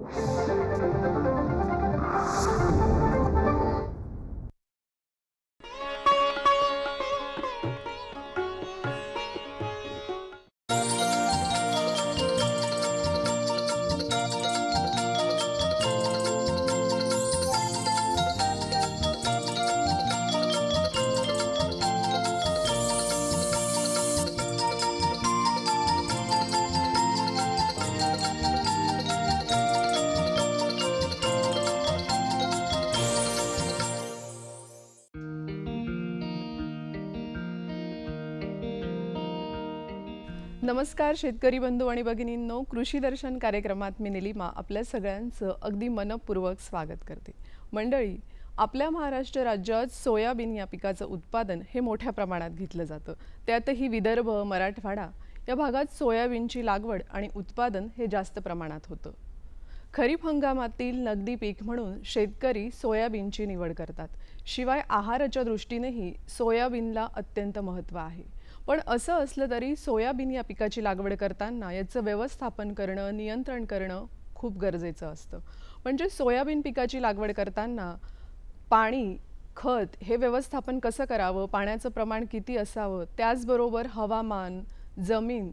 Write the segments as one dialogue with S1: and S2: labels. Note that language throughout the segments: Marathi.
S1: Thank you. नमस्कार शेतकरी बंधू आणि भगिनींनो कृषी दर्शन कार्यक्रमात मी निलिमा आपल्या सगळ्यांचं अगदी मनपूर्वक स्वागत करते. मंडळी आपल्या महाराष्ट्र राज्यात सोयाबीन या पिकाचं उत्पादन हे मोठ्या प्रमाणात घेतलं जातं. त्यातही विदर्भ मराठवाडा या भागात सोयाबीनची लागवड आणि उत्पादन हे जास्त प्रमाणात होतं. खरीप हंगामातील नगदी पीक म्हणून शेतकरी सोयाबीनची निवड करतात. शिवाय आहाराच्या दृष्टीनेही सोयाबीनला अत्यंत महत्त्व आहे. पण असं असलं तरी सोयाबीन या पिकाची लागवड करताना याचं व्यवस्थापन करणं नियंत्रण करणं खूप गरजेचं असतं. म्हणजे सोयाबीन पिकाची लागवड करताना पाणी खत हे व्यवस्थापन कसं करावं पाण्याचं प्रमाण किती असावं त्याचबरोबर हवामान जमीन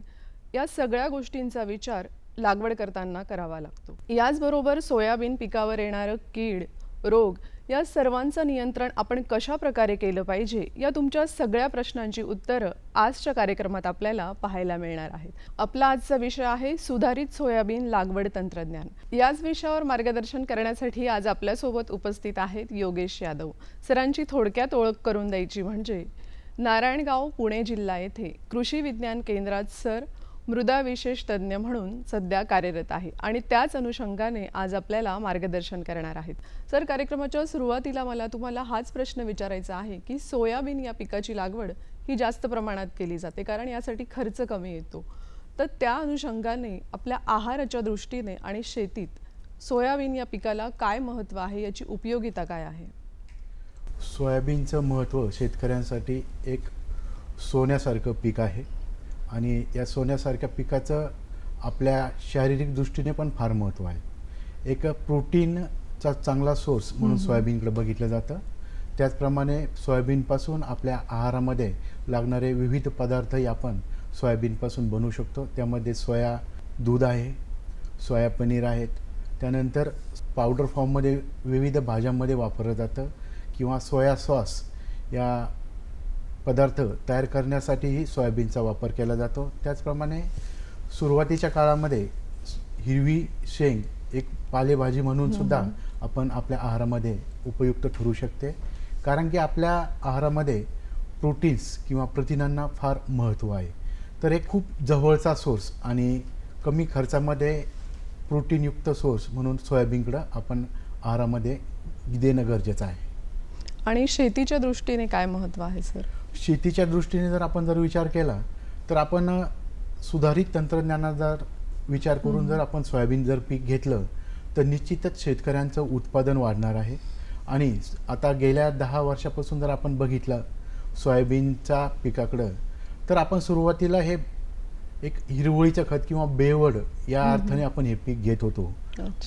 S1: या सगळ्या गोष्टींचा विचार लागवड करताना करावा लागतो. याचबरोबर सोयाबीन पिकावर येणारं कीड रोग या सर्वांचं नियंत्रण आपण कशा प्रकारे केलं पाहिजे या तुमच्या सगळ्या प्रश्नांची उत्तरं आजच्या कार्यक्रमात आपल्याला पाहायला मिळणार आहेत. आपला आजचा विषय आहे सुधारित सोयाबीन लागवड तंत्रज्ञान. याच विषयावर मार्गदर्शन करण्यासाठी आज आपल्यासोबत उपस्थित आहेत योगेश यादव. सरांची थोडक्यात ओळख करून द्यायची म्हणजे नारायणगाव पुणे जिल्हा येथे कृषी विज्ञान केंद्रात सर मृदा विशेष तज्ज्ञ म्हणून सध्या कार्यरत आहे आणि त्याच अनुषंगाने आज आपल्याला मार्गदर्शन करणार आहेत. सर कार्यक्रमाच्या सुरुवातीला मला तुम्हाला हाच प्रश्न विचारायचा आहे की सोयाबीन या पिकाची लागवड ही जास्त प्रमाणात केली जाते कारण यासाठी खर्च कमी येतो. तर त्या अनुषंगाने आपल्या आहाराच्या दृष्टीने आणि शेतीत सोयाबीन या पिकाला काय महत्त्व आहे याची उपयोगिता काय आहे?
S2: सोयाबीनचं महत्त्व शेतकऱ्यांसाठी एक सोन्यासारखं पीक आहे. आणि या सोन्यासारख्या पिकाचं आपल्या शारीरिक दृष्टीने पण फार महत्त्व आहे. एक प्रोटीनचा चांगला सोर्स म्हणून सोयाबीनकडे बघितलं जातं. त्याचप्रमाणे सोयाबीनपासून आपल्या आहारामध्ये लागणारे विविध पदार्थही आपण सोयाबीनपासून बनवू शकतो. त्यामध्ये सोया दूध आहे सोया पनीर आहेत. त्यानंतर पावडर फॉर्ममध्ये विविध भाज्यांमध्ये वापरलं जातं. किंवा सोया सॉस या पदार्थ तयार करण्यासाठीही सोयाबीनचा वापर केला जातो. त्याचप्रमाणे सुरुवातीच्या काळामध्ये हिरवी शेंग एक पालेभाजी म्हणून सुद्धा आपण आपल्या आहारामध्ये उपयुक्त ठरू शकते. कारण की आपल्या आहारामध्ये प्रोटीन्स किंवा प्रथिनांना फार महत्त्व आहे. तर एक खूप जवळचा सोर्स आणि कमी खर्चामध्ये प्रोटीनयुक्त सोर्स म्हणून सोयाबीनकडं आपण आहारामध्ये देणं गरजेचं आहे.
S1: आणि शेतीच्या दृष्टीने काय महत्त्व आहे सर?
S2: शेतीच्या दृष्टीने जर आपण जर विचार केला तर आपण सुधारित तंत्रज्ञानाचा जर विचार करून जर आपण सोयाबीन जर पीक घेतलं तर निश्चितच शेतकऱ्यांचं उत्पादन वाढणार आहे. आणि आता गेल्या दहा वर्षापासून जर आपण बघितलं सोयाबीनच्या पिकाकडं तर आपण सुरुवातीला हे एक हिरवळीचं खत किंवा बेवड या अर्थाने आपण हे पीक घेत होतो.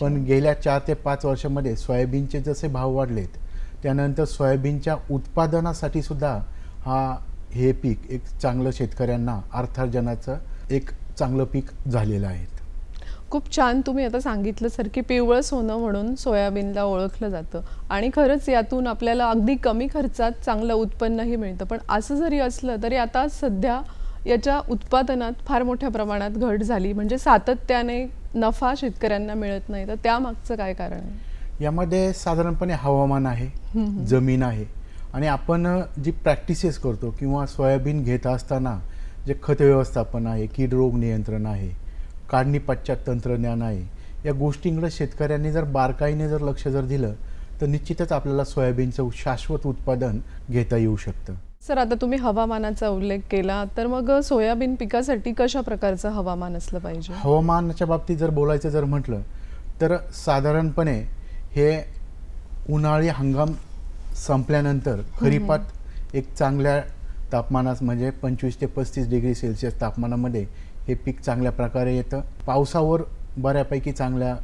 S2: पण गेल्या चार ते पाच वर्षामध्ये सोयाबीनचे जसे भाव वाढलेत त्यानंतर सोयाबीनच्या उत्पादनासाठी सुद्धा हा हे पीक एक चांगलं शेतकऱ्यांना अर्थार्जनाचं एक चांगलं पीक झालेलं आहे.
S1: खूप छान तुम्ही आता सांगितलं सर की पिवळं सोनं म्हणून सोयाबीनला ओळखलं जातं आणि खरंच यातून आपल्याला अगदी कमी खर्चात चांगलं उत्पन्नही मिळतं. पण असं जरी असलं तरी आता सध्या याच्या उत्पादनात फार मोठ्या प्रमाणात घट झाली. म्हणजे सातत्याने नफा शेतकऱ्यांना मिळत नाही. तर त्यामागचं काय कारण आहे?
S2: यामध्ये साधारणपणे हवामान आहे जमीन आहे. आणि आपण जी प्रॅक्टिसेस करतो किंवा सोयाबीन घेत असताना जे खत व्यवस्थापन आहे कीड रोग नियंत्रण आहे काढणी पश्चात तंत्रज्ञान आहे या गोष्टींकडे शेतकऱ्यांनी जर बारकाईने जर लक्ष जर दिलं तर निश्चितच आपल्याला सोयाबीनचं शाश्वत उत्पादन घेता येऊ शकतं.
S1: सर आता तुम्ही हवामानाचा उल्लेख केला तर मग सोयाबीन पिकासाठी कशा प्रकारचं हवामान असलं पाहिजे?
S2: हवामानाच्या बाबतीत जर बोलायचं जर म्हटलं तर साधारणपणे हे उन्हाळी हंगाम संपल्यानंतर खरीपात एक चांगल्या तापमानात म्हणजे पंचवीस ते पस्तीस डिग्री सेल्सिअस तापमानामध्ये हे पीक चांगल्या प्रकारे येतं. पावसावर बऱ्यापैकी चांगल्या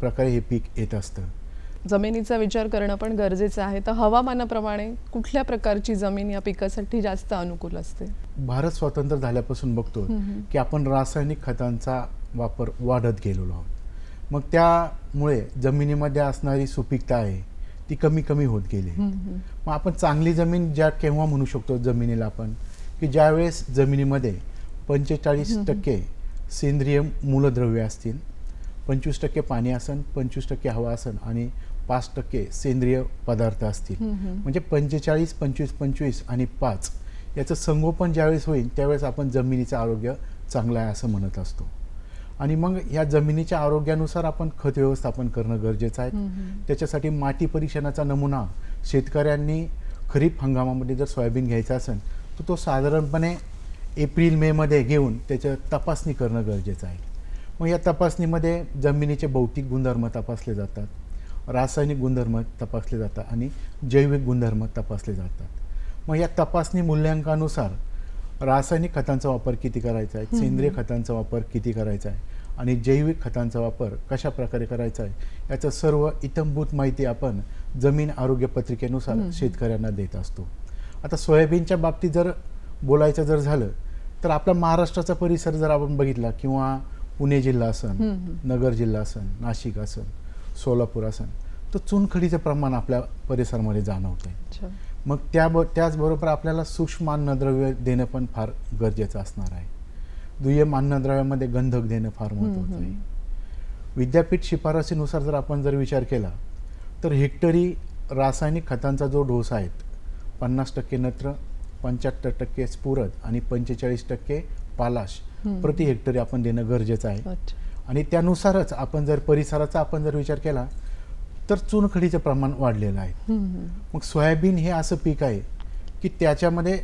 S2: प्रकारे हे पीक येत असतं.
S1: जमिनीचा विचार करणं पण गरजेचं आहे. तर हवामानाप्रमाणे कुठल्या प्रकारची जमीन या पिकासाठी जास्त अनुकूल असते?
S2: भारत स्वतंत्र झाल्यापासून बघतो की आपण रासायनिक खतांचा वापर वाढत गेलेलो आहोत. मग त्यामुळे जमिनीमध्ये असणारी सुपीकता आहे ती कमी कमी होत गेली. मग आपण चांगली जमीन ज्या केव्हा म्हणू शकतो जमिनीला आपण की ज्यावेळेस जमिनीमध्ये पंचेचाळीस टक्के सेंद्रिय मूलद्रव्य असतील पंचवीस टक्के पाणी असन पंचवीस टक्के हवा असन आणि पाच टक्के सेंद्रिय पदार्थ असतील. म्हणजे पंचेचाळीस पंचवीस पंचवीस आणि पाच याचं संगोपन ज्यावेळेस होईल त्यावेळेस आपण जमिनीचं आरोग्य चांगलं आहे असं म्हणत असतो. आणि मग या जमिनीच्या आरोग्यानुसार आपण खत व्यवस्थापन करणं गरजेचं आहे. त्याच्यासाठी माती परीक्षणाचा नमुना शेतकऱ्यांनी खरीप हंगामामध्ये जर सोयाबीन घ्यायचा असेल तर तो साधारणपणे एप्रिल मेमध्ये घेऊन त्याचं तपासणी करणं गरजेचं आहे. मग या तपासणीमध्ये जमिनीचे भौतिक गुणधर्म तपासले जातात रासायनिक गुणधर्म तपासले जातात आणि जैविक गुणधर्म तपासले जातात. मग या तपासणी मूल्यांकानुसार रासायनिक खतांचा वापर किती करायचा आहे? सेंद्रिय खतांचा वापर किती करायचा आहे? आणि जैविक खतांचा वापर कशा प्रकारे करायचा आहे याचं सर्व इतंभूत माहिती आपण जमीन आरोग्य पत्रिकेनुसार शेतकऱ्यांना देत असतो. आता सोयाबीनच्या बाबतीत जर बोलायचं जर झालं तर आपला महाराष्ट्राचा परिसर जर आपण बघितला किंवा पुणे जिल्हा असन नगर जिल्हा असन नाशिक असन सोलापूर असन तर चुनखडीचं प्रमाण आपल्या परिसरामध्ये जाणवतं आहे मग त्या त्याचबरोबर आपल्याला सूक्ष्म अन्नद्रव्य देणं पण फार गरजेचं असणार आहे. दुय्यम अन्नद्रव्यामध्ये गंधक देणं फार महत्त्वाचं आहे. विद्यापीठ शिफारसीनुसार जर आपण जर विचार केला तर हेक्टरी रासायनिक खतांचा जो डोस आहे पन्नास टक्के नत्र पंच्याहत्तर टक्के स्फुरद आणि पंचेचाळीस टक्के पालाश प्रति हेक्टरी आपण देणं गरजेचं आहे. आणि त्यानुसारच आपण जर परिसराचा आपण जर विचार केला तर चुनखडीचं प्रमाण वाढलेलं आहे. मग सोयाबीन हे असं पीक आहे की त्याच्यामध्ये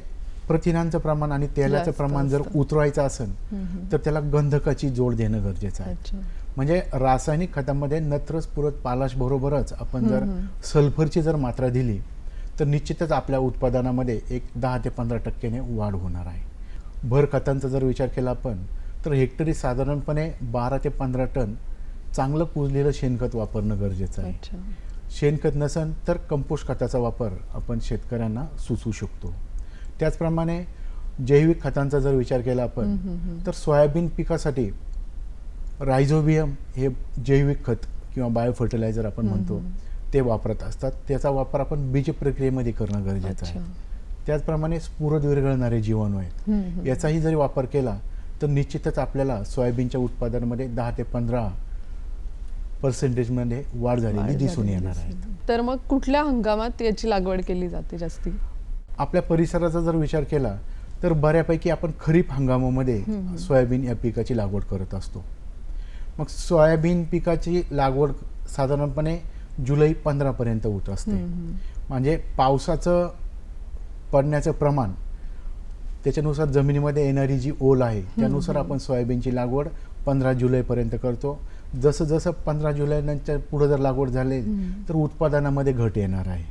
S2: प्रथिनांचं प्रमाण आणि तेलाचं प्रमाण जर. उतरवायचं असेल. तर त्याला गंधकाची जोड देणं गरजेचं आहे. म्हणजे रासायनिक खतामध्ये नत्र स्फुरत पालाश बरोबरच आपण जर सल्फरची जर मात्रा दिली तर निश्चितच आपल्या उत्पादनामध्ये एक दहा ते पंधरा टक्क्याने वाढ होणार आहे. भर खतांचा जर विचार केला आपण तर हेक्टरी साधारणपणे बारा ते पंधरा टन चांगलं कुजलेलं शेणखत वापरणं गरजेचं आहे. शेणखत नसन तर कंपोस्ट खताचा वापर आपण शेतकऱ्यांना सुचवू शकतो. त्याचप्रमाणे जैविक खतांचा जर विचार केला आपण तर सोयाबीन पिकासाठी रायझोबियम हे जैविक खत किंवा बायो फर्टिलायझर आपण म्हणतो ते वापरत असतात. त्याचा वापर आपण बीज प्रक्रियेमध्ये करणं गरजेचं आहे. त्याचप्रमाणे स्फुरद विरघळणारे जीवाणू आहेत. याचाही जरी वापर केला तर निश्चितच आपल्याला सोयाबीनच्या उत्पादनामध्ये दहा ते पंधरा पर्सेंटेजमध्ये वाढ झालेली दिसून येणार आहे.
S1: तर मग कुठल्या हंगामात याची लागवड केली जाते जास्ती?
S2: आपल्या परिसराचा जर विचार केला तर बऱ्यापैकी आपण खरीप हंगामामध्ये सोयाबीन या पिकाची लागवड करत असतो. मग सोयाबीन पिकाची लागवड साधारणपणे जुलै पंधरापर्यंत होत असते. म्हणजे पावसाचं पडण्याचं प्रमाण त्याच्यानुसार जमिनीमध्ये येणारी जी ओल आहे त्यानुसार आपण सोयाबीनची लागवड पंधरा जुलैपर्यंत करतो. जसं जसं पंधरा जुलैनंतर पुढं जर लागवड झाली तर उत्पादनामध्ये घट येणार आहे.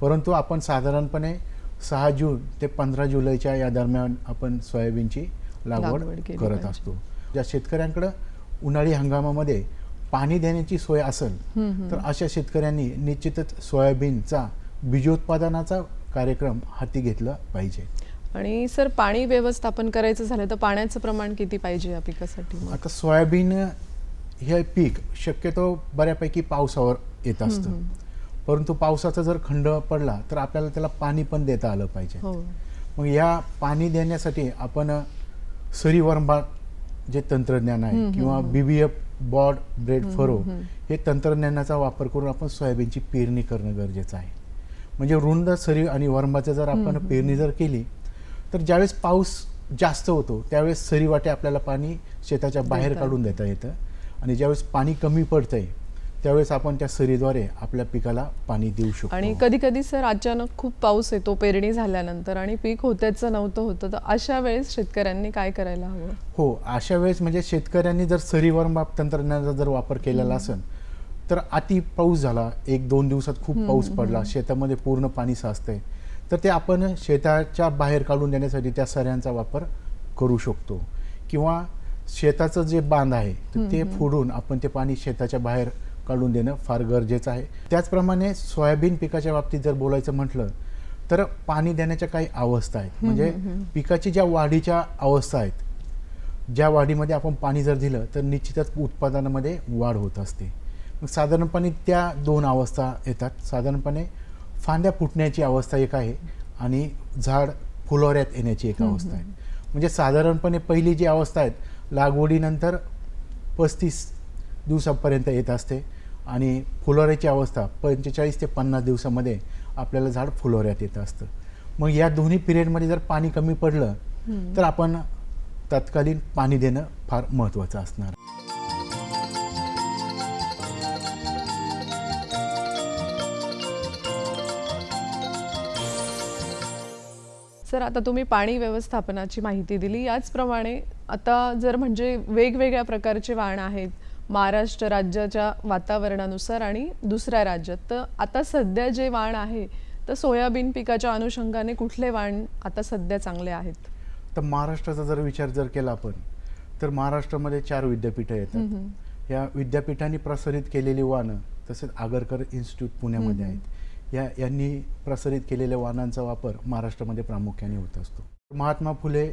S2: परंतु आपण साधारणपणे सहा जून ते पंधरा जुलैच्या या दरम्यान आपण सोयाबीनची लागवड करत. असतो. ज्या शेतकऱ्यांकडं उन्हाळी हंगामामध्ये पाणी देण्याची सोय असेल तर अशा शेतकऱ्यांनी निश्चितच सोयाबीनचा बीजोत्पादनाचा कार्यक्रम हाती घेतला पाहिजे.
S1: आणि सर पाणी व्यवस्थापन करायचं झालं तर पाण्याचं प्रमाण किती पाहिजे या पिकासाठी?
S2: आता सोयाबीन हे पीक शक्यतो बऱ्यापैकी पावसावर येत असतं. परंतु पावसाचा जर खंड पडला तर आपल्याला त्याला पाणी पण देता आलं पाहिजे.
S1: हो.
S2: मग या पाणी देण्यासाठी आपण सरी वरंबा जे तंत्रज्ञान आहे किंवा बीबीएफ बॉड ब्रेड फरो हे तंत्रज्ञानाचा वापर करून आपण सोयाबीनची पेरणी करणं गरजेचं आहे. म्हणजे रुंद सरी आणि वरंबाचं जर आपण पेरणी जर केली तर ज्यावेळेस पाऊस जास्त होतो त्यावेळेस सरी वाटे आपल्याला पाणी शेताच्या बाहेर काढून देता येतं. आणि ज्यावेळेस पाणी कमी पडतंय त्यावेळेस आपण त्या सरीद्वारे आपल्या पिकाला पाणी देऊ शकतो.
S1: आणि कधी कधी सर अचानक खूप पाऊस येतो पेरणी झाल्यानंतर आणि पीक होत्याचं नव्हतं होतं तर अशा वेळेस शेतकऱ्यांनी काय करायला हवं?
S2: हो अशा वेळेस म्हणजे शेतकऱ्यांनी जर सरीवर माप तंत्रज्ञानाचा जर वापर केलेला असेल तर अति पाऊस झाला एक दोन दिवसात खूप पाऊस पडला शेतामध्ये पूर्ण पाणी साचतंय तर ते आपण शेताच्या बाहेर काढून देण्यासाठी त्या सऱ्यांचा वापर करू शकतो. किंवा शेताचं जे बांध आहे ते फोडून आपण ते पाणी शेताच्या बाहेर काढून देणं फार गरजेचं आहे. त्याचप्रमाणे सोयाबीन पिकाच्या बाबतीत जर बोलायचं म्हटलं तर पाणी देण्याच्या काही अवस्था आहेत. म्हणजे पिकाची ज्या वाढीच्या अवस्था आहेत ज्या वाढीमध्ये आपण पाणी जर दिलं तर निश्चितच उत्पादनामध्ये वाढ होत असते. मग साधारणपणे त्या दोन अवस्था येतात. साधारणपणे फांद्या फुटण्याची अवस्था एक आहे आणि झाड फुलोऱ्यात येण्याची एक अवस्था आहे. म्हणजे साधारणपणे पहिली जी अवस्था आहे लागवडीनंतर पस्तीस दिवसापर्यंत येत असते. आणि फुलोऱ्याची अवस्था पंचेचाळीस ते पन्नास दिवसामध्ये आपल्याला झाड फुलोऱ्यात येत असतं. मग या दोन्ही पिरियडमध्ये जर पाणी कमी पडलं तर आपण तत्कालीन पाणी देणं फार महत्त्वाचं असणार.
S1: सर आता तुम्ही पाणी व्यवस्थापनाची माहिती दिली. याचप्रमाणे आता जर म्हणजे वेगवेगळ्या प्रकारचे वाण आहेत महाराष्ट्र राज्याच्या वातावरणानुसार आणि दुसऱ्या राज्यात. तर आता सध्या जे वाण आहे तर सोयाबीन पिकाच्या अनुषंगाने कुठले वाण आता सध्या चांगले आहेत?
S2: तर महाराष्ट्राचा जर विचार जर केला आपण तर महाराष्ट्रामध्ये चार विद्यापीठं येतात. या विद्यापीठांनी प्रसारित केलेली वाहनं तसेच आगरकर इन्स्टिट्यूट पुण्यामध्ये आहेत. या यांनी प्रसारित केलेल्या वाहनांचा वापर महाराष्ट्रामध्ये प्रामुख्याने होत असतो. महात्मा फुले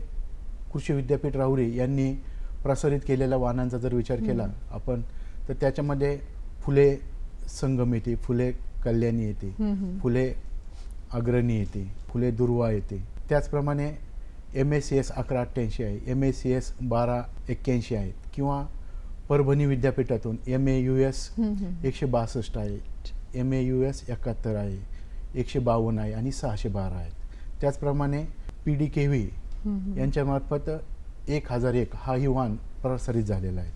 S2: कृषी विद्यापीठ राहुरी यांनी प्रसारित केलेल्या वाहनांचा जर विचार केला आपण तर त्याच्यामध्ये फुले संगम येते फुले कल्याणी येते फुले अग्रणी येते फुले दुर्वा येते. त्याचप्रमाणे एम एस सी एस अकरा अठ्ठ्याऐंशी आहे एम एस सी एस बारा एक्क्याऐंशी आहेत किंवा परभणी विद्यापीठातून एम ए यू एस एकशे बासष्ट आहे एम ए यू एस एकाहत्तर आहे एकशे बावन्न आहे आणि सहाशे बारा आहेत. त्याचप्रमाणे पी डी के व्ही यांच्यामार्फत एक हजार एक हा ही वाहन प्रसारित झालेला आहे.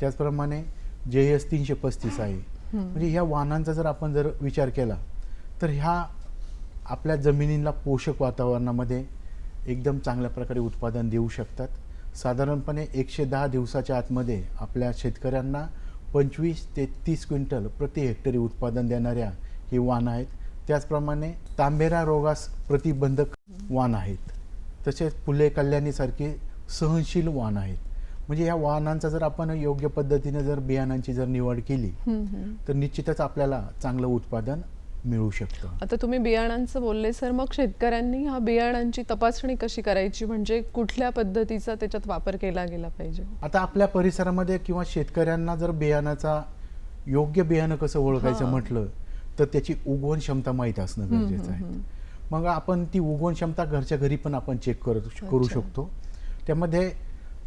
S2: त्याचप्रमाणे जे एस तीनशे पस्तीस आहे. म्हणजे ह्या वाहनांचा जर आपण जर विचार केला तर ह्या आपल्या जमिनीला पोषक वातावरणामध्ये एकदम चांगल्या प्रकारे उत्पादन देऊ शकतात. साधारणपणे एकशे दहा दिवसाच्या आतमध्ये आपल्या शेतकऱ्यांना पंचवीस ते तीस क्विंटल प्रति हेक्टरी उत्पादन देणाऱ्या ही वाहन आहेत. त्याचप्रमाणे तांबेरा रोगास प्रतिबंधक वाहन आहेत. तसेच फुले कल्याणीसारखी सहनशील वाहन आहेत. म्हणजे या वाहनांचा जर आपण योग्य पद्धतीने जर बियाणांची जर निवड केली तर निश्चितच आपल्याला चांगलं उत्पादन मिळू शकतं.
S1: आता तुम्ही बियाणांचं बोलले सर मग शेतकऱ्यांनी ह्या बियाणांची तपासणी कशी करायची? म्हणजे कुठल्या पद्धतीचा त्याच्यात वापर केला गेला पाहिजे?
S2: आता आपल्या परिसरामध्ये किंवा शेतकऱ्यांना जर बियाणाचा योग्य बियाणं कसं ओळखायचं. म्हटलं तर त्याची उगवण क्षमता माहीत असणं गरजेचं आहे. मग आपण ती उगवण क्षमता घरच्या घरी पण आपण चेक करू करू. शकतो. त्यामध्ये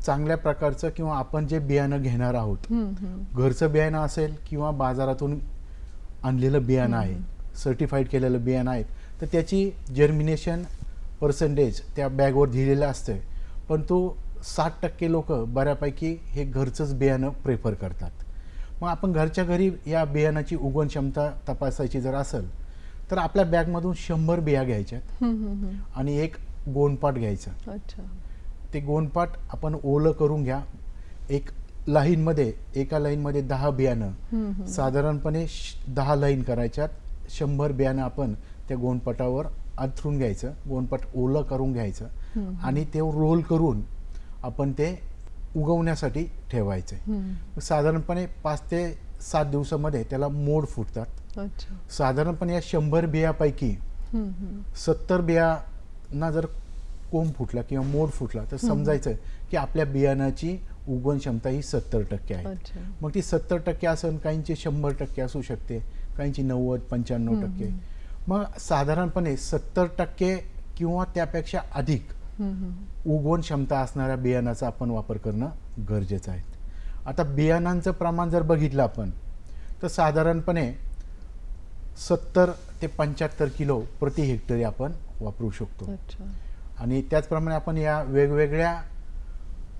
S2: चांगल्या प्रकारचं किंवा आपण जे बियाणं घेणार आहोत. घरचं बियाणं असेल किंवा बाजारातून आणलेलं बियाणं आहे सर्टिफाईड केलेलं बियाणं आहे तर त्याची जर्मिनेशन पर्सेंटेज त्या बॅगवर दिलेलं असतं पण तो साठ टक्के लोक बऱ्यापैकी हे घरचंच बियाणं प्रेफर करतात. मग आपण घरच्या घरी या बियाणाची उगवण क्षमता तपासायची जर असेल तर आपल्या बॅगमधून शंभर बिया घ्यायच्यात. आणि एक गोणपाट घ्यायचं.
S1: अच्छा.
S2: ते गोणपाट आपण ओलं करून घ्या एक लाईनमध्ये एका लाईनमध्ये दहा बियाणं. साधारणपणे दहा लाईन करायच्यात शंभर बियाणं आपण त्या गोणपटावर अंथरून घ्यायचं गोणपट ओलं करून घ्यायचं. आणि ते रोल करून आपण ते उगवण्यासाठी ठेवायचं. साधारणपणे पाच ते सात दिवसामध्ये त्याला मोड फुटतात साधारणपणे या शंभर बियापैकी. सत्तर बियांना जर कोंब फुटला किंवा मोड फुटला तर समजायचं की आपल्या बियाणाची उगवण क्षमता ही सत्तर टक्के आहे. मग ती सत्तर टक्के असेल काहींची शंभर टक्के असू शकते काहींची नव्वद पंच्याण्णव टक्के. मग साधारणपणे सत्तर टक्के किंवा त्यापेक्षा अधिक. उगवण क्षमता असणाऱ्या बियाणाचा आपण वापर करणं गरजेचं आहे. आता बियाणांचं प्रमाण जर बघितलं आपण तर साधारणपणे सत्तर ते पंच्याहत्तर किलो प्रति हेक्टरी आपण वापरू शकतो. आणि त्याचप्रमाणे आपण या वेगवेगळ्या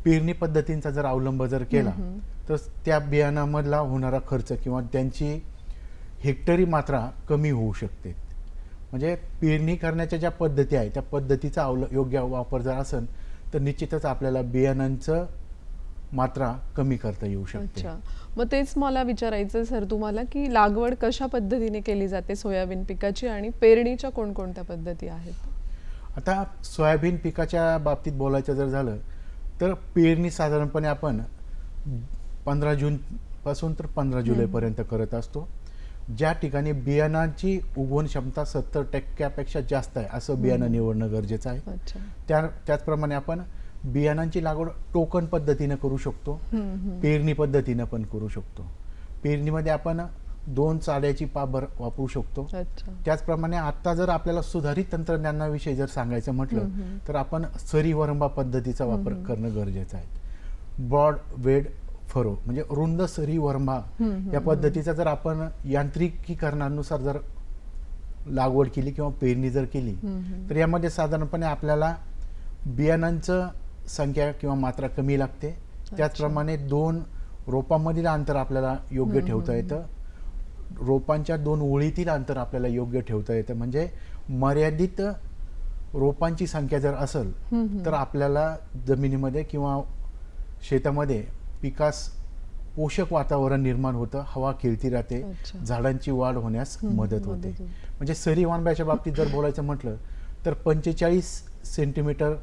S2: पेरणी पद्धतींचा जर अवलंब जर केला. तर त्या बियाणामधला होणारा खर्च किंवा त्यांची हेक्टरी मात्रा कमी होऊ शकते. म्हणजे पेरणी करण्याच्या ज्या पद्धती आहे त्या पद्धतीचा अवल योग्य वापर जर असेल तर निश्चितच आपल्याला बियाणांचं मात्रा कमी करता येऊ शकते.
S1: अच्छा. मग तेच मला विचारायचं सर तुम्हाला की लागवड कशा पद्धतीने केली जाते सोयाबीन पिकाची आणि पेरणीच्या कोणकोणत्या पद्धती आहेत?
S2: आता सोयाबीन पिकाच्या बाबतीत बोलायचं जर झालं तर पेरणी साधारणपणे आपण पंधरा जून पासून तर पंधरा जुलैपर्यंत करत असतो. ज्या ठिकाणी बियाणांची उगवण क्षमता सत्तर टक्क्यापेक्षा जास्त आहे असं बियाणं निवडणं गरजेचं आहे. त्या त्याचप्रमाणे आपण बियाणांची लागवड टोकन पद्धतीनं करू शकतो. पेरणी पद्धतीनं पण करू शकतो. पेरणीमध्ये आपण दोन चाड्याची पाबर वापरू शकतो. त्याचप्रमाणे आता jर आपल्याला सुधारित तंत्रज्ञानाविषयी जर सांगायचं म्हटलं तर आपण सरी वरंबा पद्धतीचा वापर करणं गरजेचं आहे. ब्रॉड वेड फरो म्हणजे रुंद सरी वरंबा या पद्धतीचा जर आपण यांत्रिकीकरणानुसार जर लागवड केली किंवा पेरणी जर केली तर यामध्ये साधारणपणे आपल्याला बियाणांचं संख्या किंवा मात्रा कमी लागते. त्याचप्रमाणे दोन रोपांमधील अंतर आपल्याला योग्य ठेवता येतं. रोपांच्या दोन ओळीतील अंतर आपल्याला योग्य ठेवता येतं. म्हणजे मर्यादित रोपांची संख्या जर असेल तर आपल्याला जमिनीमध्ये किंवा शेतामध्ये पिकास पोषक वातावरण निर्माण होतं. हवा खेळती राहते. झाडांची वाढ होण्यास मदत होते. म्हणजे सरी वांब्याच्या बाबतीत जर बोलायचं म्हटलं तर पंचेचाळीस सेंटीमीटर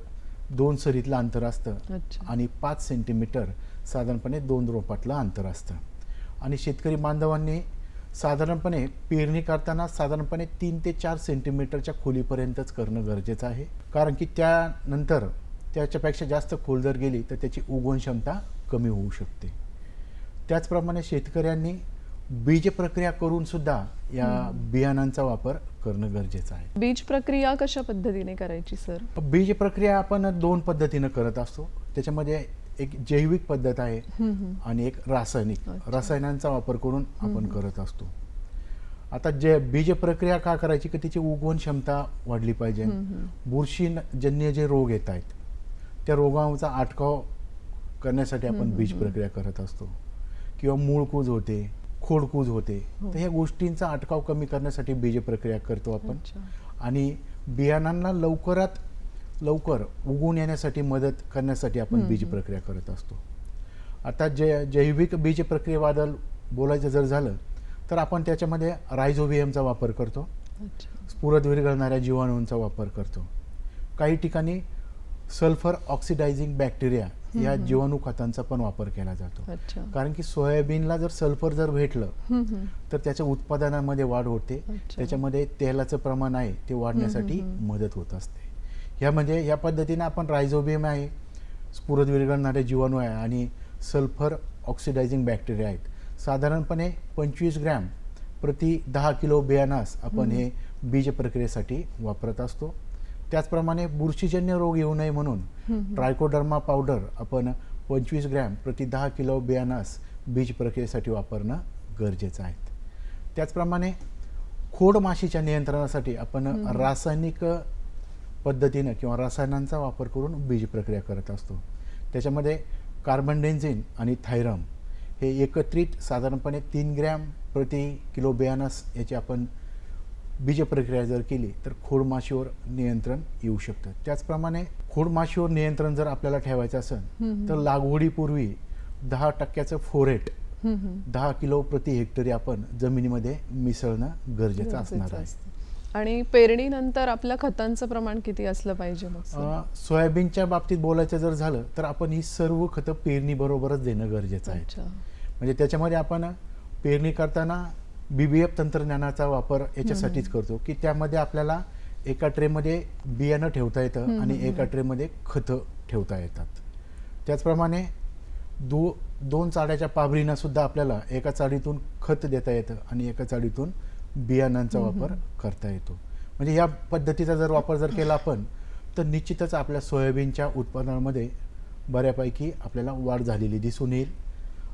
S2: दोन सरीतलं अंतर असतं आणि पाच सेंटीमीटर साधारणपणे दोन रोपातलं अंतर असतं. आणि शेतकरी बांधवांनी साधारणपणे पेरणी करताना साधारणपणे तीन ते चार सेंटीमीटरच्या खोलीपर्यंतच करणं गरजेचं आहे. कारण की त्यानंतर त्याच्यापेक्षा जास्त खोल जर गेली तर त्याची उगवण क्षमता कमी होऊ शकते. त्याचप्रमाणे शेतकऱ्यांनी बीज प्रक्रिया करून सुद्धा या बियाणांचा वापर करणं गरजेचं आहे.
S1: बीज प्रक्रिया कशा पद्धतीने करायची सर?
S2: बीज प्रक्रिया आपण दोन पद्धतीनं करत असतो. त्याच्यामध्ये एक जैविक पद्धत आहे आणि एक रासायनिक. रसायनांचा वापर करून आपण करत असतो. आता जे बीज प्रक्रिया का करायची? की तिची उगवण क्षमता वाढली पाहिजे. बुरशीजन्य जे रोग येत आहेत त्या रोगांचा अटकाव करण्यासाठी आपण बीज प्रक्रिया करत असतो. किंवा मूळकूज होते खोडकूज होते तर ह्या गोष्टींचा अटकाव कमी करण्यासाठी बीज प्रक्रिया करतो आपण. आणि बियाणांना लवकरात लवकर उगवून येण्यासाठी मदत करण्यासाठी आपण बीज प्रक्रिया करत असतो. आता जे जैविक बीज प्रक्रियेबद्दल बोलायचं जर झालं तर आपण त्याच्यामध्ये रायझोबियमचा वापर करतो. स्फुरद विरघळणाऱ्या जीवाणूंचा वापर करतो. काही ठिकाणी सल्फर ऑक्सिडायझिंग बॅक्टेरिया या जीवाणू खतांचा पण वापर केला जातो. कारण की सोयाबीनला जर सल्फर जर भेटलं. तर त्याच्या उत्पादनामध्ये वाढ होते. त्याच्यामध्ये तेलाचं प्रमाण आहे ते वाढण्यासाठी मदत होत असते. ह्या म्हणजे या पद्धतीने आपण रायझोबियम आहे स्फुरद विरघळणारे जीवाणू आहे आणि सल्फर ऑक्सिडायझिंग बॅक्टेरिया आहेत. साधारणपणे पंचवीस ग्रॅम प्रति दहा किलो बियाणास आपण हे बीज प्रक्रियेसाठी वापरत असतो. त्याचप्रमाणे बुरशीजन्य रोग येऊ नये म्हणून ट्रायकोडर्मा पावडर आपण पंचवीस ग्रॅम प्रति दहा किलो बियाणास बीज प्रक्रियेसाठी वापरणं गरजेचं आहे. त्याचप्रमाणे खोड माशीच्या नियंत्रणासाठी आपण रासायनिक पद्धतीनं किंवा रसायनांचा वापर करून बीज प्रक्रिया करत असतो त्याच्यामध्ये कार्बन डेन्झिन आणि थायरम हे एकत्रित साधारणपणे तीन ग्रॅम प्रति किलो बियाणास याची आपण बीज प्रक्रिया जर केली तर खोडमाशीवर नियंत्रण येऊ शकतं त्याचप्रमाणे खोडमाशीवर नियंत्रण जर आपल्याला ठेवायचं असेल तर लागवडीपूर्वी दहा टक्क्याचं फोरेट. दहा किलो प्रति हेक्टरी आपण जमिनीमध्ये मिसळणं गरजेचं असणार आहे.
S1: आणि पेरणीनंतर आपल्या खतांचं प्रमाण किती असलं पाहिजे मग?
S2: सोयाबीनच्या बाबतीत बोलायचं जर झालं तर आपण ही सर्व खतं पेरणी बरोबरच देणं गरजेचं आहे. म्हणजे त्याच्यामध्ये आपण पेरणी करताना बीबीएफ तंत्रज्ञानाचा वापर याच्यासाठीच करतो की त्यामध्ये आपल्याला एका ट्रेमध्ये बियाणं ठेवता येतं आणि एका ट्रेमध्ये खतं ठेवता येतात. त्याचप्रमाणे दो दोन चाड्याच्या पाबरीना सुद्धा आपल्याला एका चाडीतून खत देता येतं आणि एका चाडीतून बियाणांचा वापर करता येतो. म्हणजे या पद्धतीचा जर वापर जर केला आपण तर निश्चितच आपल्या सोयाबीनच्या उत्पादनामध्ये बऱ्यापैकी आपल्याला वाढ झालेली दिसून येईल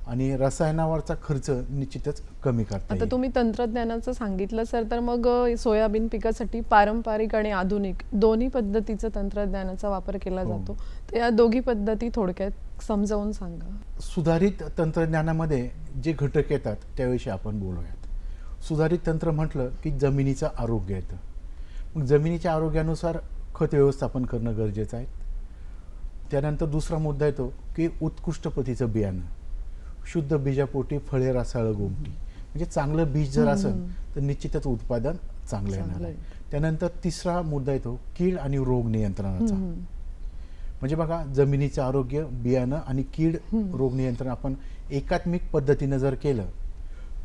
S2: आणि रसायनावरचा खर्च निश्चितच कमी करता
S1: आता तुम्ही तंत्रज्ञानाचं सांगितलं सर तर मग सोयाबीन पिकासाठी पारंपरिक आणि आधुनिक दोन्ही पद्धतीचं तंत्रज्ञानाचा वापर केला
S2: हो.
S1: जातो. तर या दोघी पद्धती थोडक्यात समजावून सांगा.
S2: सुधारित तंत्रज्ञानामध्ये जे घटक येतात त्याविषयी आपण बोलूयात सुधारित तंत्र म्हटलं की जमिनीचं आरोग्य येतं. मग जमिनीच्या आरोग्यानुसार खत व्यवस्थापन करणं गरजेचं आहे. त्यानंतर दुसरा मुद्दा येतो की उत्कृष्ट प्रतीचं बियाणं. शुद्ध बीजापोटी फळे रसाळ गोमटी. म्हणजे चांगलं बीज जर असेल तर निश्चितच उत्पादन चांगलं येणार आहे. त्यानंतर तिसरा मुद्दा येतो कीड आणि रोग नियंत्रणाचा. म्हणजे बघा जमिनीचं आरोग्य बियाणं आणि कीड रोग नियंत्रण आपण एकात्मिक पद्धतीनं जर केलं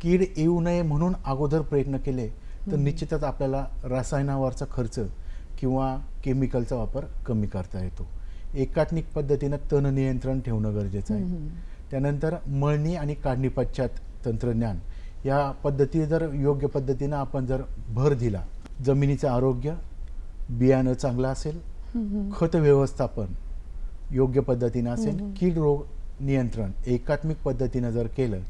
S2: कीड येऊ नये म्हणून अगोदर प्रयत्न केले तर निश्चितच आपल्याला रसायनावरचा खर्च किंवा केमिकलचा वापर कमी करता येतो. एकात्मिक पद्धतीनं तण नियंत्रण ठेवणं गरजेचं आहे. त्यानंतर मळणी आणि काढणी पश्चात तंत्रज्ञान. या पद्धती जर योग्य पद्धतीनं आपण जर भर दिला जमिनीचं आरोग्य बियाणं चांगलं असेल खत व्यवस्थापन योग्य पद्धतीनं असेल कीड रोग नियंत्रण एकात्मिक पद्धतीनं जर केलं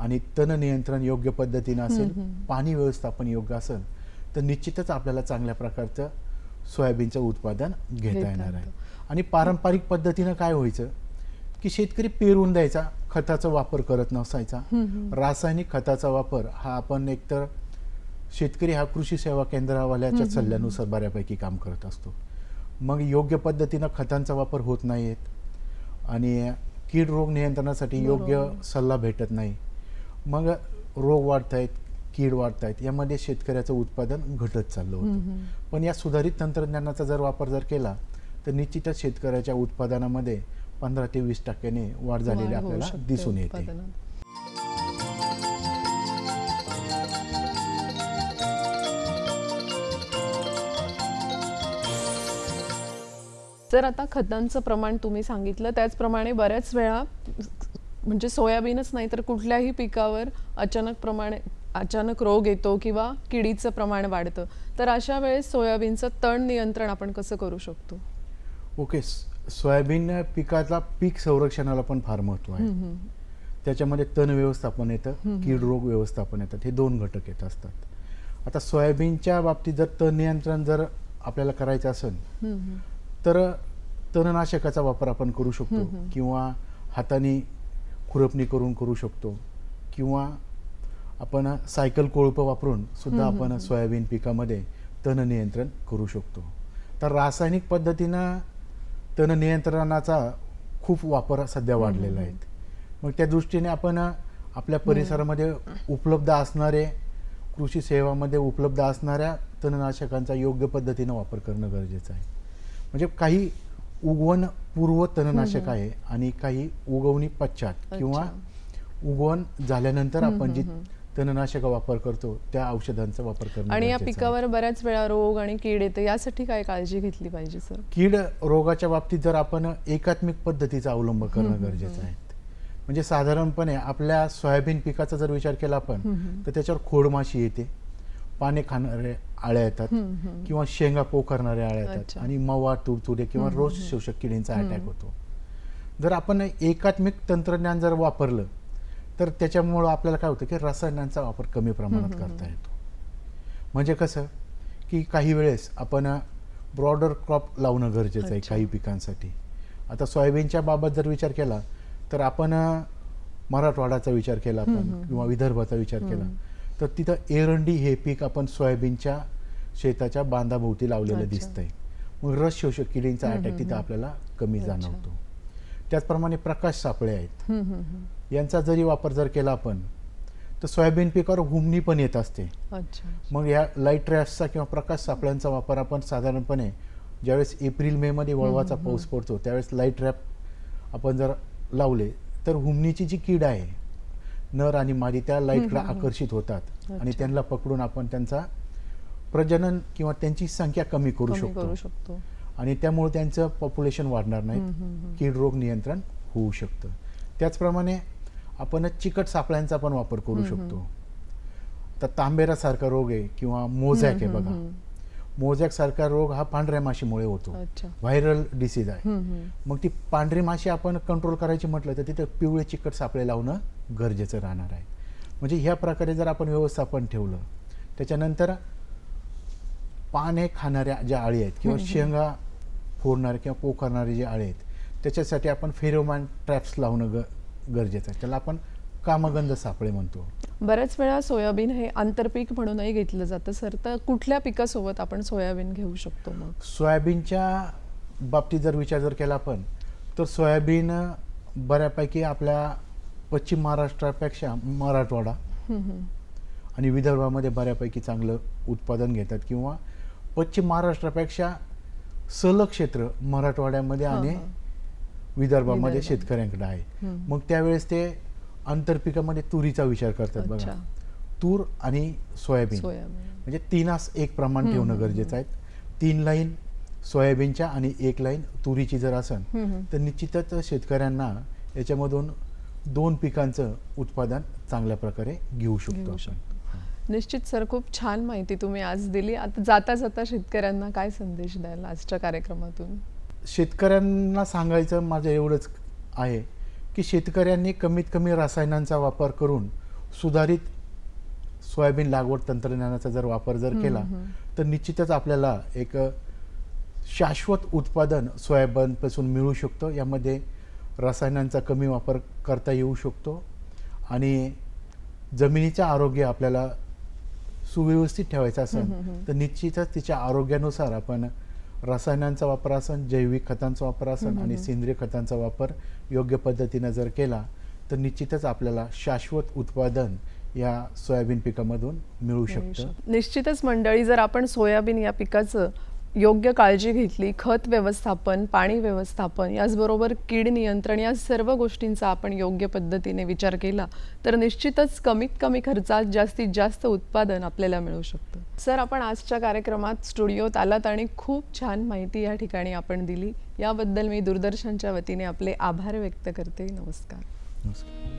S2: आणि तण नियंत्रण योग्य पद्धतीनं असेल पाणी व्यवस्थापन योग्य असेल तर निश्चितच आपल्याला चांगल्या प्रकारचं सोयाबीनचं उत्पादन घेता येणार आहे. आणि पारंपरिक पद्धतीनं काय व्हायचं की शेतकरी पेरून द्यायचा खताचा वापर करत नसायचा. रासायनिक खताचा वापर हा आपण एकतर शेतकरी हा कृषी सेवा केंद्रावाल्याच्या सल्ल्यानुसार बऱ्यापैकी काम करत असतो. मग योग्य पद्धतीनं खतांचा वापर होत नाहीत आणि कीड रोग नियंत्रणासाठी योग्य. सल्ला भेटत नाही. मग रोग वाढत आहेत कीड वाढत आहेत यामध्ये शेतकऱ्याचं उत्पादन घटत चाललं होतं. पण या सुधारित तंत्रज्ञानाचा जर वापर जर केला तर निश्चितच शेतकऱ्याच्या उत्पादनामध्ये पंधरा ते वीस टक्क्याने वाढ झालेली आपल्याला दिसून येते.
S1: जर आता खतांचं प्रमाण तुम्ही सांगितलं त्याचप्रमाणे बऱ्याच वेळा म्हणजे सोयाबीनच नाही तर कुठल्याही पिकावर अचानक प्रमाणे अचानक रोग येतो किंवा किडीचं प्रमाण वाढतं. तर अशा वेळेस सोयाबीनचं तण नियंत्रण आपण कसं करू शकतो?
S2: ओके सोयाबीन पिकाचा पीक संरक्षणाला पण फार महत्त्व आहे. त्याच्यामध्ये तण व्यवस्थापन येतं कीड रोग व्यवस्थापन येतात हे दोन घटक येत असतात. आता सोयाबीनच्या बाबतीत जर तण नियंत्रण जर आपल्याला करायचं असेल तर तणनाशकाचा वापर आपण करू शकतो किंवा हाताने खुरपणी करून करू शकतो. किंवा आपण सायकल कोळपं वापरून सुद्धा आपण सोयाबीन पिकामध्ये तण नियंत्रण करू शकतो. तर रासायनिक पद्धतीनं तण नियंत्रणाचा खूप वापर सध्या वाढलेला आहे मग त्या दृष्टीने आपण आपल्या परिसरामध्ये उपलब्ध असणारे कृषी सेवामध्ये उपलब्ध असणाऱ्या तणनाशकांचा योग्य पद्धतीनं वापर करणं गरजेचं आहे. म्हणजे काही उगवण पूर्व तणनाशक आहे आणि काही उगवणी पश्चात किंवा उगवण झाल्यानंतर आपण जी तणनाशक वापर करतो त्या औषधांचा वापर करणं
S1: आणि या. पिकावर बऱ्याच वेळा रोग आणि कीड येते यासाठी काय काळजी घेतली पाहिजे सर?
S2: कीड रोगाच्या बाबतीत जर आपण एकात्मिक पद्धतीचा अवलंब करणं गरजेचं आहे. म्हणजे साधारणपणे आपल्या सोयाबीन पिकाचा जर विचार केला आपण तर त्याच्यावर खोडमाशी येते. पाने खाणारे आळ्या येतात किंवा शेंगा पोखरणाऱ्या आळ्या येतात. आणि मवा तुडतुडे किंवा रोज शोषक किडींचा अटॅक होतो. जर आपण एकात्मिक तंत्रज्ञान जर वापरलं तर त्याच्यामुळं आपल्याला काय होतं की रसायनांचा वापर कमी प्रमाणात करता येतो. म्हणजे कसं की काही वेळेस आपण ब्रॉडर क्रॉप लावणं गरजेचं आहे. काही पिकांसाठी. आता सोयाबीनच्या बाबत जर विचार केला तर आपण मराठवाडाचा विचार केला आपण किंवा विदर्भाचा विचार केला तर तिथं एरंडी हे पीक आपण सोयाबीनच्या शेताच्या बांधाभोवती लावलेलं. दिसतंय. मग रस शोषक किडींचा अटॅक तिथं आपल्याला कमी. जाणवतो. त्याचप्रमाणे प्रकाश सापळे आहेत. यांचा जरी वापर जर केला आपण तर सोयाबीन पिकावर हुमणी पण येत असते. मग या लाइट ट्रॅप्सचा किंवा प्रकाश सापळ्यांचा वापर आपण साधारणपणे ज्यावेळेस एप्रिल मे मध्ये वळवाचा पाऊस पडतो त्यावेळेस लाइट ट्रॅप आपण जर लावले तर हुमणीची जी कीड आहे नर आणि मादी त्या लाईटला आकर्षित होतात. आणि. त्यांना पकडून आपण त्यांचा प्रजनन किंवा त्यांची संख्या कमी करू शकतो. आणि त्यामुळे त्यांचं पॉप्युलेशन वाढणार नाही. कीड रोग नियंत्रण होऊ शकतं. त्याचप्रमाणे आपण चिकट सापळ्यांचा पण वापर करू शकतो. तर तांबेरासारखा रोग आहे किंवा मोझॅक आहे बघा. मोझॅक सारखा रोग हा पांढऱ्या माशीमुळे होतो. व्हायरल डिसीज आहे. मग ती पांढरी माशी आपण कंट्रोल करायची म्हटलं तर तिथे पिवळे चिकट सापळे लावणं गरजेचं राहणार आहे. म्हणजे ह्या प्रकारे जर आपण व्यवस्थापन ठेवलं त्याच्यानंतर पाने खाणाऱ्या ज्या आळी आहेत किंवा शेंगा फोडणारे किंवा पोखरणारे जे आळे आहेत त्याच्यासाठी आपण फेरोमॅन ट्रॅप्स लावणं ग गरजेचं आहे. त्याला आपण कामगंध सापळे म्हणतो.
S1: बऱ्याच वेळा सोयाबीन हे आंतरपीक म्हणूनही घेतलं जातं. सर तर कुठल्या पिकासोबत आपण सोयाबीन घेऊ शकतो मग?
S2: सोयाबीनच्या बाबतीत जर विचार जर केला आपण तर सोयाबीन बऱ्यापैकी आपल्या पश्चिम महाराष्ट्रापेक्षा मराठवाडा. आणि विदर्भामध्ये बऱ्यापैकी चांगलं उत्पादन घेतात किंवा पश्चिम महाराष्ट्रापेक्षा सलग क्षेत्र मराठवाड्यामध्ये आणि. विदर्भामध्ये. शेतकऱ्यांकडे आहे. मग त्यावेळेस ते आंतरपिकामध्ये तुरीचा विचार करतात बघा तूर आणि सोयाबीन म्हणजे तीनास एक प्रमाण ठेवणं गरजेचं आहे तीन लाईन सोयाबीनच्या आणि एक लाईन तुरीची जर असेल. तर निश्चितच शेतकऱ्यांना याच्यामधून दोन पिकांचं उत्पादन चांगल्या प्रकारे घेऊ शकतो.
S1: निश्चित सर. खूप छान माहिती तुम्ही आज दिली. आता जाता जाता शेतकऱ्यांना काय संदेश द्याल आजच्या कार्यक्रमातून?
S2: शेतकऱ्यांना सांगायचं माझं एवढंच आहे की शेतकऱ्यांनी कमीत कमी रसायनांचा वापर करून सुधारित सोयाबीन लागवड तंत्रज्ञानाचा जर वापर जर केला. तर निश्चितच आपल्याला एक शाश्वत उत्पादन सोयाबीनपासून मिळू शकतं. यामध्ये रसायनांचा कमी वापर करता येऊ शकतो आणि जमिनीचं आरोग्य आपल्याला सुव्यवस्थित ठेवायचं असेल. तर निश्चितच तिच्या आरोग्यानुसार आपण रसायनांचा वापर असेल जैविक खतांचा वापर असेल आणि. सेंद्रिय खतांचा वापर योग्य पद्धतीनं जर केला तर निश्चितच आपल्याला शाश्वत उत्पादन या सोयाबीन पिकामधून मिळू
S1: शकतं. निश्चितच मंडळी जर आपण सोयाबीन या पिकाचं योग्य काळजी घेतली खत व्यवस्थापन पाणी व्यवस्थापन याचबरोबर कीड नियंत्रण या सर्व गोष्टींचा आपण योग्य पद्धतीने विचार केला तर निश्चितच कमीत कमी खर्चात जास्तीत जास्त उत्पादन आपल्याला मिळू शकतं. सर आपण आजच्या कार्यक्रमात स्टुडिओत आलात आणि खूप छान माहिती या ठिकाणी आपण दिली. याबद्दल मी दूरदर्शनच्या वतीने आपले आभार व्यक्त करते. नमस्कार.
S2: नमस्कार.